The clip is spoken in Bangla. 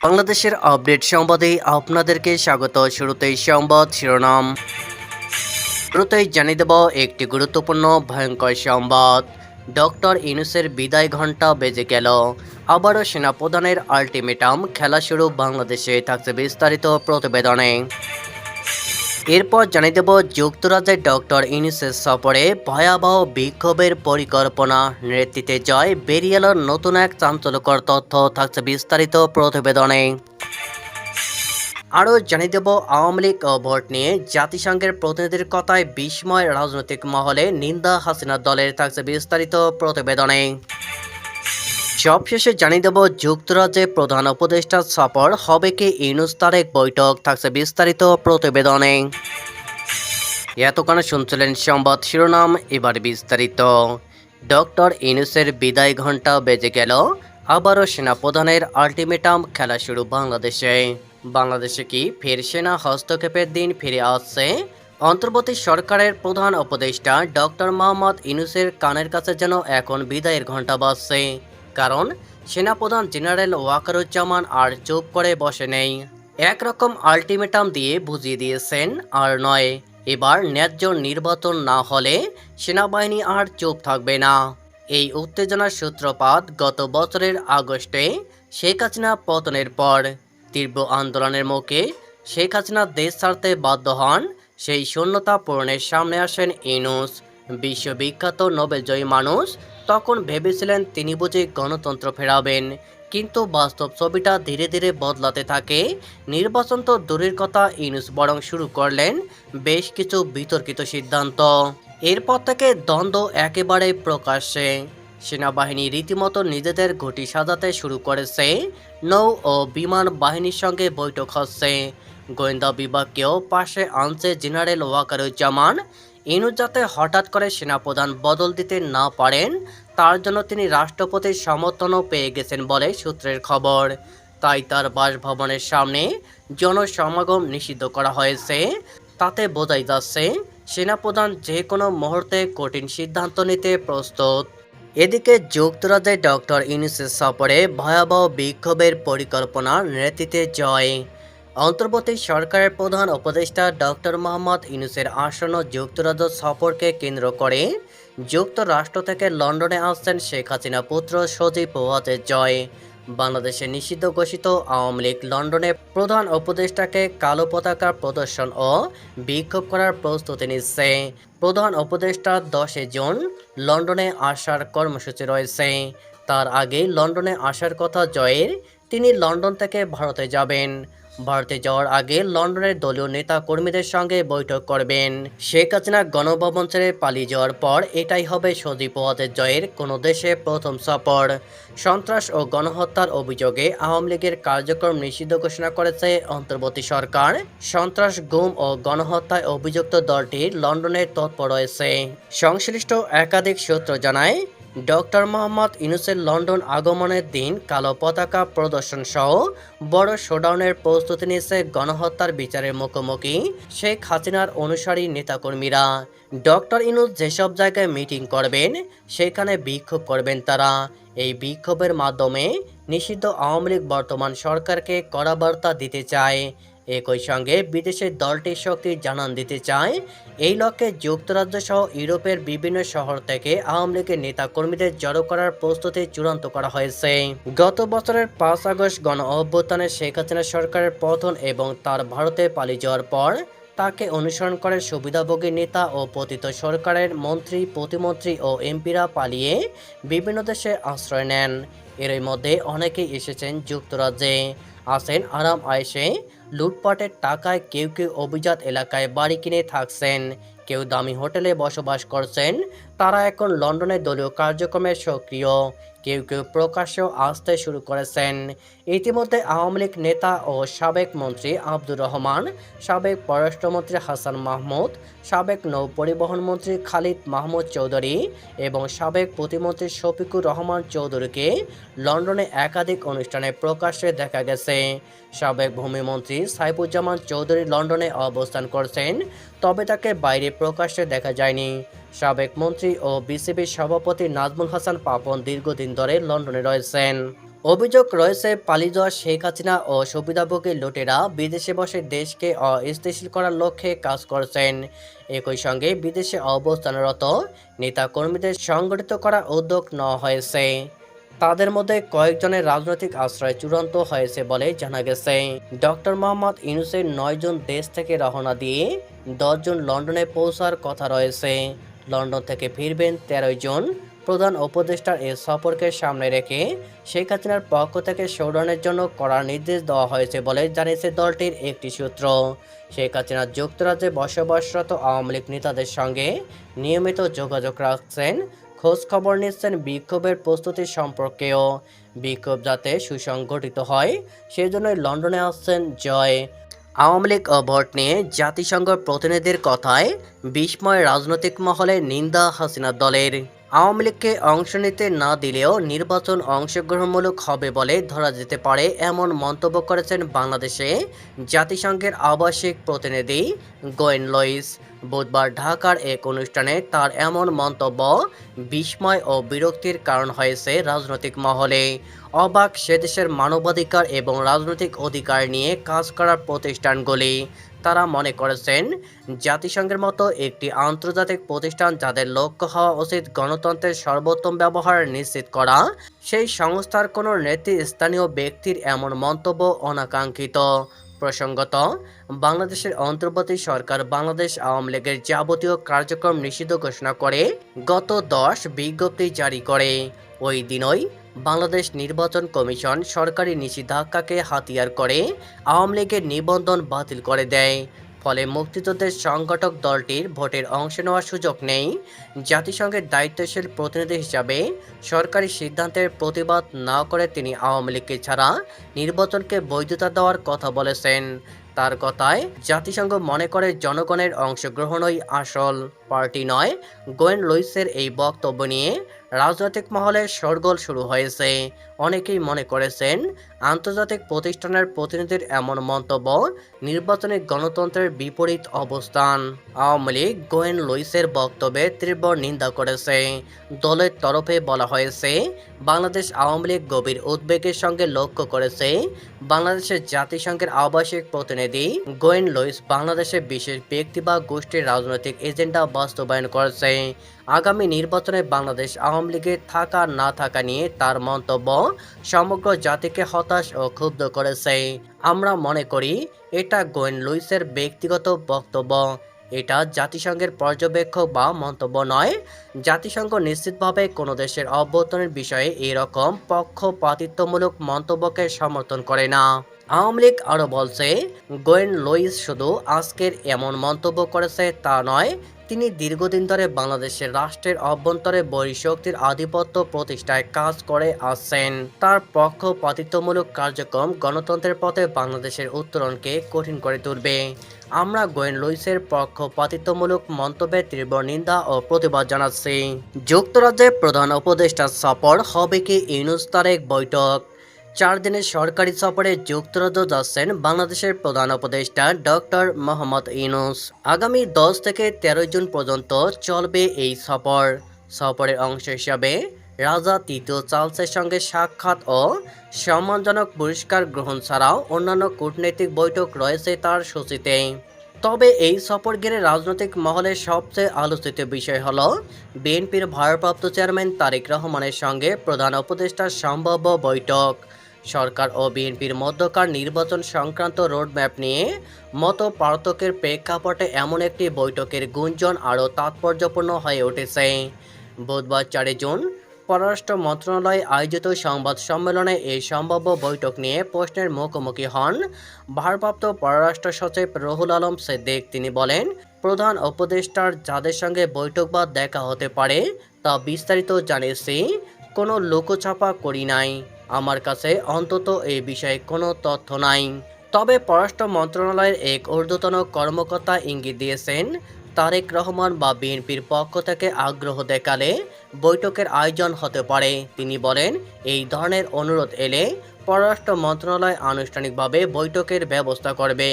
বাংলাদেশের আপডেট সংবাদে আপনাদেরকে স্বাগত। শুরুতেই সংবাদ শিরোনাম। শুরুতেই জানিয়ে দেব একটি গুরুত্বপূর্ণ ভয়ঙ্কর সংবাদ। ডক্টর ইনুসের বিদায় ঘণ্টা বেজে গেল। আবারও সেনাপ্রধানের আলটিমেটাম, খেলা শুরু বাংলাদেশে, থাকছে বিস্তারিত প্রতিবেদনে। এরপর জানিয়ে দেব যুক্তরাজ্যের ডক্টর ইউনিসেফ সফরে ভয়াবহ বিক্ষোভের পরিকল্পনা। নেতৃত্বে জয় বেরিয়ে এলো নতুন এক চাঞ্চল্যকর তথ্য। থাকছে বিস্তারিত প্রতিবেদনে। আরও জানিয়ে দেব, আওয়ামী লীগ ভোট নিয়ে জাতিসংঘের প্রতিনিধির কথায় বিস্ময় রাজনৈতিক মহলে নিন্দা হাসিনা দলের। থাকছে বিস্তারিত প্রতিবেদনে। সবশেষে জানিয়ে দেব যুক্তরাজ্যে প্রধান উপদেষ্টা সফর হবে কি ইউনুস তারেক বৈঠক? থাকছে বিস্তারিত প্রতিবেদনে। এতক্ষণ শুনছিলেন সংবাদ শিরোনাম, এবার বিস্তারিত। ডক্টর ইউনুসের বিদায় ঘণ্টা বেজে গেল, আবারও সেনাপ্রধানের আলটিমেটাম খেলা শুরু বাংলাদেশে। বাংলাদেশে কি ফের সেনা হস্তক্ষেপের দিন ফিরে আসছে? অন্তর্বর্তী সরকারের প্রধান উপদেষ্টা ডক্টর মোহাম্মদ ইনুসের কানের কাছে যেন এখন বিদায়ের ঘণ্টা বাজছে। কারণ সেনাপ্রধান জেনারেল ওয়াকারুজ্জামান আর চুপ করে বসে নেই। একরকম আলটিমেটাম দিয়ে বুঝিয়ে দিয়েছেন আর নয়, এবার ন্যায্য নির্বাচন না হলে সেনাবাহিনী আর চুপ থাকবে না। এই উত্তেজনার সূত্রপাত গত বছরের আগস্টে শেখ হাসিনা পতনের পর। তীব্র আন্দোলনের মুখে শেখ হাসিনা দেশ ছাড়তে বাধ্য হন, সেই শূন্যতা পূরণের সামনে আসেন ইনুস বিশ্ববিখ্যাত নোবেলজয়ী মানুষ তখন ভেবেছিলেন তিনি বুঝে গণতন্ত্র ফেরাবেন। কিন্তু বাস্তব ছবিটা ধীরে ধীরে বদলাতে থাকে। নির্বাচন তো দূরের কথা, ইনুস বরং শুরু করলেন বেশ কিছু বিতর্কিত সিদ্ধান্ত। এরপর থেকে দ্বন্দ্ব একেবারে প্রকাশ্যে। সেনাবাহিনী রীতিমতো নিজেদের ঘটি সাজাতে শুরু করেছে। নৌ ও বিমান বাহিনীর সঙ্গে বৈঠক হচ্ছে। গোয়েন্দা বিভাগকেও পাশে আনছে জেনারেল ওয়াকারুজ্জামান। ইনুস যাতে হঠাৎ করে সেনাপ্রধান বদল দিতে না পারেন, তার জন্য তিনি রাষ্ট্রপতির সমর্থনও পেয়ে গেছেন বলে সূত্রের খবর। তাই তার বাসভবনের সামনে জনসমাগম নিষিদ্ধ করা হয়েছে। তাতে বোঝাই যাচ্ছে, সেনাপ্রধান যে কোনো মুহূর্তে কঠিন সিদ্ধান্ত নিতে প্রস্তুত। এদিকে যুক্তরাজ্যে ডক্টর ইউনিসেফ সফরে ভয়াবহ বিক্ষোভের পরিকল্পনা নেতৃত্বে জয়। অন্তর্বর্তী সরকারের প্রধান উপদেষ্টা ডক্টর মোহাম্মদ ইউনুসের আসন্ন যুক্তরাজ্য সফরকে কেন্দ্র করে যুক্তরাষ্ট্র থেকে লন্ডনে আসছেন শেখ হাসিনা পুত্র সজীব ওয়াজের জয়। বাংলাদেশে নিষিদ্ধ ঘোষিত আওয়ামী লীগ লন্ডনে প্রধান উপদেষ্টাকে কালো পতাকা প্রদর্শন ও বিক্ষোভ করার প্রস্তুতি নিচ্ছে। প্রধান উপদেষ্টা দশে জুন লন্ডনে আসার কর্মসূচি রয়েছে। তার আগে লন্ডনে আসার কথা জয়ের তিনি লন্ডন থেকে ভারতে যাবেন। ভারতে যাওয়ার আগে লন্ডনের দলীয় নেতা কর্মীদের সঙ্গে বৈঠক করবেন। শেখ হাসিনা গণভবন ছেড়ে পালিয়ে যাওয়ার পর এটাই হবে সজীব ওয়াজের জয়ের কোনো দেশে প্রথম সফর। সন্ত্রাস ও গণহত্যার অভিযোগে আওয়ামী লীগের কার্যক্রম নিষিদ্ধ ঘোষণা করেছে অন্তর্বর্তী সরকার। সন্ত্রাস, গুম ও গণহত্যায় অভিযুক্ত দলটি লন্ডনের তৎপর রয়েছে। সংশ্লিষ্ট একাধিক সূত্র জানায় ডক্টর মোহাম্মদ ইনুসের লন্ডন আগমনের দিন কালো পতাকা প্রদর্শন সহ বড় শোডাউনের প্রস্তুতি নিয়েছে গণহত্যার বিচারের মুখোমুখি শেখ হাসিনার অনুসারী নেতাকর্মীরা। ডক্টর ইনুস যেসব জায়গায় মিটিং করবেন, সেখানে বিক্ষোভ করবেন তারা। এই বিক্ষোভের মাধ্যমে নিষিদ্ধ আওয়ামী লীগ বর্তমান সরকারকে কড়া বার্তা দিতে চায়। একই সঙ্গে বিদেশের দলটির শক্তি জানান দিতে চায়। এই লক্ষ্যে যুক্তরাজ্য সহ ইউরোপের বিভিন্ন শহর থেকে আওয়ামী লীগের নেতাকর্মীদের জড়ো করার প্রস্তুতি চূড়ান্ত করা হয়েছে। গত বছরের পাঁচ আগস্ট গণ অভ্যুত্থানে শেখ হাসিনা সরকারের পতন এবং তার ভারতে পালিয়ে যাওয়ার পর তাকে অনুসরণ করে সুবিধাভোগী নেতা ও পতিত সরকারের মন্ত্রী, প্রতিমন্ত্রী ও এমপিরা পালিয়ে বিভিন্ন দেশে আশ্রয় নেন। এরই মধ্যে অনেকেই এসেছেন যুক্তরাজ্যে। আসেন আরাম আয়েসে লুটপাটের টাকায় কেউ কেউ অভিজাত এলাকায় বাড়ি কিনে থাকছেন। কেউ দামি হোটেলে বসবাস করছেন। তারা এখন লন্ডনে দলীয় কার্যক্রমে সক্রিয়। কেউ কেউ প্রকাশ্য আসতে শুরু করেছেন। ইতিমধ্যে আওয়ামী লীগ নেতা ও সাবেক মন্ত্রী আব্দুর রহমান, সাবেক পররাষ্ট্রমন্ত্রী হাসান মাহমুদ, সাবেক নৌ পরিবহন মন্ত্রী খালিদ মাহমুদ চৌধুরী এবং সাবেক প্রতিমন্ত্রী শফিকুর রহমান চৌধুরীকে লন্ডনে একাধিক অনুষ্ঠানে প্রকাশ্যে দেখা গেছে। সাবেক ভূমিমন্ত্রী সাইফুজ্জামান চৌধুরী লন্ডনে অবস্থান করছেন, তবে তাকে বাইরে প্রকাশ্যে দেখা যায়নি। সাবেক মন্ত্রী ও বিসিবির সভাপতি নাজমুল হাসান পাপন দীর্ঘদিন ধরে লন্ডনে রয়েছেন। অভিযোগ রয়েছে, পালিয়ে যাওয়া শেখ হাসিনা ও সুবিধাভোগী লুটেরা বিদেশে বসে দেশকে অস্থিতিশীল করার লক্ষ্যে কাজ করছেন। একই সঙ্গে বিদেশে অবস্থানরত নেতাকর্মীদের সংগঠিত করার উদ্যোগ নেওয়া হয়েছে। তাদের মধ্যে কয়েকজনের রাজনৈতিক আশ্রয় চূড়ান্ত হয়েছে বলে জানা গেছে। ডক্টর মোহাম্মদ ইউনুসের নয় জন দেশ থেকে রওনা দিয়ে দশজন লন্ডনে পৌঁছার কথা রয়েছে। লন্ডন থেকে ফিরবেন তেরোই জন। প্রধান উপদেষ্টার এ সফরকে সামনে রেখে শেখ হাসিনার পক্ষ থেকে সৌরণের জন্য করার নির্দেশ দেওয়া হয়েছে বলে জানিয়েছে দলটির একটি সূত্র। শেখ হাসিনা যুক্তরাজ্যে বসবাসরত আওয়ামী লীগ নেতাদের সঙ্গে নিয়মিত যোগাযোগ রাখছেন। খোঁজ খবর নিচ্ছেন বিক্ষোভের প্রস্তুতি সম্পর্কেও। বিক্ষোভ যাতে সুসংগঠিত হয় সেই সেজন্যই লন্ডনে আসছেন জয়। আওয়ামী লীগ ভোট নিয়ে জাতিসংঘ প্রতিনিধির কথায় বিস্ময় রাজনৈতিক মহলে নিন্দা হাসিনা দলের। আওয়ামী লীগকে অংশ নিতে না দিলেও নির্বাচন অংশগ্রহণমূলক হবে বলে ধরা যেতে পারে এমন মন্তব্য করেছেন বাংলাদেশে জাতিসংঘের আবাসিক প্রতিনিধি গোয়েন লইস। বুধবার ঢাকার এক অনুষ্ঠানে তার এমন মন্তব্য, বিস্ময় ও বিরক্তির কারণ হয়েছে রাজনৈতিক মহলে। অবাক সে দেশের মানবাধিকার এবং রাজনৈতিক অধিকার নিয়ে কাজ করার প্রতিষ্ঠানগুলি। তারা মনে করেছেন, জাতিসংঘের মতো একটি আন্তর্জাতিক প্রতিষ্ঠান যাদের লক্ষ্য হওয়া উচিত গণতন্ত্রের সর্বোত্তম ব্যবহার নিশ্চিত করা, সেই সংস্থার কোনো নেতৃস্থানীয় ব্যক্তির এমন মন্তব্য অনাকাঙ্ক্ষিত। প্রসঙ্গত, বাংলাদেশের অন্তর্বর্তী সরকার বাংলাদেশ আওয়ামী লীগের যাবতীয় কার্যক্রম নিষিদ্ধ ঘোষণা করে গত দশ বিজ্ঞপ্তি জারি করে। ওই দিনই বাংলাদেশ নির্বাচন কমিশন সরকারি নিষেধাজ্ঞাকে হাতিয়ার করে আওয়ামী লীগের নিবন্ধন বাতিল করে দেয়। ফলে মুক্তিযুদ্ধের সংগঠক দলটির ভোটের অংশ নেওয়ার সুযোগ নেই। জাতিসংঘের দায়িত্বশীল প্রতিনিধি হিসাবে সরকারি সিদ্ধান্তের প্রতিবাদ না করে তিনি আওয়ামী লীগকে ছাড়া নির্বাচনকে বৈধতা দেওয়ার কথা বলেছেন। তার কথায় জাতিসংঘ মনে করে জনগণের অংশগ্রহণই আসল। পার্টি নয়, গোয়েন লুইসের এই বক্তব্য নিয়ে রাজনৈতিক মহলে শোরগোল শুরু হয়েছে। অনেকেই মনে করেছেন, আন্তর্জাতিক প্রতিষ্ঠানের প্রতিনিধির এমন মন্তব্য নির্বাচনে গণতন্ত্রের বিপরীত অবস্থান। আওয়ামী লীগ গোয়েন লুইসের বক্তব্যে তীব্র নিন্দা করেছে। দলের তরফে বলা হয়েছে, বাংলাদেশ আওয়ামী লীগ গভীর উদ্বেগের সঙ্গে লক্ষ্য করেছে, বাংলাদেশের জাতিসংঘের আবাসিক প্রতিনিধি গোয়েন লুইস বাংলাদেশের বিশেষ ব্যক্তি বা গোষ্ঠীর রাজনৈতিক এজেন্ডা বাস্তবায়ন করেছে। আগামী নির্বাচনে বাংলাদেশ আওয়ামী লীগের থাকা না থাকা নিয়ে তার মন্তব্য সমগ্র জাতিকে হতাশ ও ক্ষুব্ধ করেছে। আমরা মনে করি এটা গোয়েন লুইসের ব্যক্তিগত বক্তব্য। এটা জাতিসংঘের পর্যবেক্ষক বা মন্তব্য নয়। জাতিসংঘ নিশ্চিতভাবে কোনো দেশের অভ্যন্তরীণ বিষয়ে এরকম পক্ষপাতিত্বমূলক মন্তব্যকে সমর্থন করে না। আওয়ামী লীগ আরও বলছে, গোয়েন লুইস শুধু আজকের এমন মন্তব্য করেছে তা নয় তিনি দীর্ঘদিন ধরে বাংলাদেশের রাষ্ট্রের অভ্যন্তরে বহিঃশক্তির আধিপত্য প্রতিষ্ঠায় কাজ করে আসছেন তার পক্ষপাতিত্বমূলক কার্যক্রম গণতন্ত্রের পথে বাংলাদেশের উত্তরণকে কঠিন করে তুলবে। আমরা গোয়েন লুইসের পক্ষপাতিত্বমূলক মন্তব্যের তীব্র নিন্দা ও প্রতিবাদ জানাচ্ছি। যুক্তরাজ্যের প্রধান উপদেষ্টা সফর হবে কি ইউনুস তারেক বৈঠক? চার দিনের সরকারি সফরে যুক্তরাজ্য যাচ্ছেন বাংলাদেশের প্রধান উপদেষ্টা ডক্টর মোহাম্মদ ইনুস আগামী দশ থেকে তেরো জুন পর্যন্ত চলবে এই সফর। সফরের অংশ হিসাবে রাজা তৃতীয় চার্লসের সঙ্গে সাক্ষাৎ ও সম্মানজনক পুরস্কার গ্রহণ ছাড়াও অন্যান্য কূটনৈতিক বৈঠক রয়েছে তার সূচিতে। তবে এই সফর ঘিরে রাজনৈতিক মহলের সবচেয়ে আলোচিত বিষয় হল বিএনপির ভারপ্রাপ্ত চেয়ারম্যান তারেক রহমানের সঙ্গে প্রধান উপদেষ্টার সম্ভাব্য বৈঠক। সরকার ও বিএনপির মধ্যকার নির্বাচন সংক্রান্ত রোডম্যাপ নিয়ে মত পার্থক্যের প্রেক্ষাপটে এমন একটি বৈঠকের গুঞ্জন আরও তাৎপর্যপূর্ণ হয়ে উঠেছে। বুধবার চারে জুন পররাষ্ট্র মন্ত্রণালয় আয়োজিত সংবাদ সম্মেলনে এই সম্ভাব্য বৈঠক নিয়ে প্রশ্নের মুখোমুখি হন ভারপ্রাপ্ত পররাষ্ট্র সচিব রহুল আলম সিদ্দিক। তিনি বলেন, প্রধান উপদেষ্টার যাদের সঙ্গে বৈঠক বা দেখা হতে পারে তা বিস্তারিত জানিয়েছি, কোনো লোকছাপা করি নাই। আমার কাছে অন্তত এই বিষয়ে কোনো তথ্য নাই। তবে পররাষ্ট্র মন্ত্রণালয়ের এক ঊর্ধ্বতন কর্মকর্তা ইঙ্গিত দিয়েছেন, তারেক রহমান বা বিএনপির পক্ষ থেকে আগ্রহ দেখালে বৈঠকের আয়োজন হতে পারে। তিনি বলেন, এই ধরনের অনুরোধ এলে পররাষ্ট্র মন্ত্রণালয় আনুষ্ঠানিকভাবে বৈঠকের ব্যবস্থা করবে।